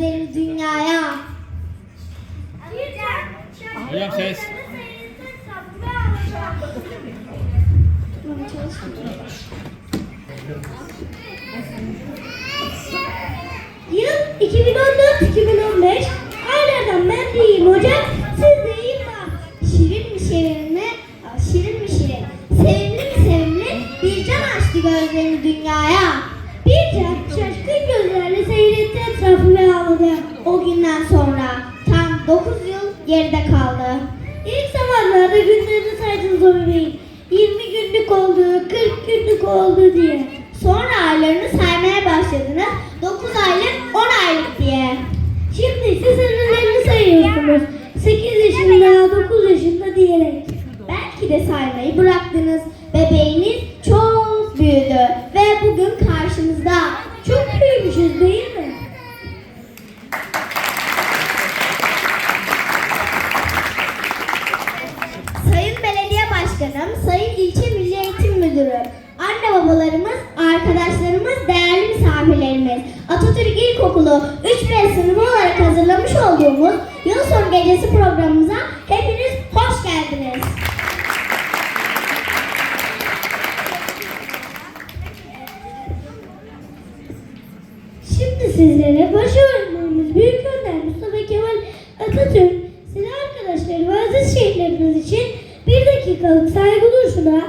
gözlerini dünyaya. Hocam ses. Yıl 2014-2015. Aylardan ben de iyiyim hocam. Siz de iyi mi? Şirin mi şirin mi? Şirin mi şirin? Sevimli mi sevimli? Bir can açtı gözlerini dünyaya. Bir can O günden sonra tam 9 yıl geride kaldı. İlk zamanlarda günlerini saydınız o bebeğin. 20 günlük oldu, 40 günlük oldu diye. Sonra aylarını saymaya başladınız. 9 aylık, 10 aylık diye. Şimdi siz senelerini sayıyorsunuz. 8 yaşında, 9 yaşında diyerek. Belki de saymayı bıraktınız. Bebeğiniz Müdürü, anne babalarımız, arkadaşlarımız, değerli misafirlerimiz, Atatürk İlkokulu 3B sınıfı olarak hazırlamış olduğumuz Yıl Sonu Gecesi programımıza hepiniz hoş geldiniz. Şimdi sizlere baş öğretmenimiz Büyük Önder Mustafa Kemal Atatürk, silah arkadaşları ve aziz şehitlerimiz için bir dakikalık saygı duruşuna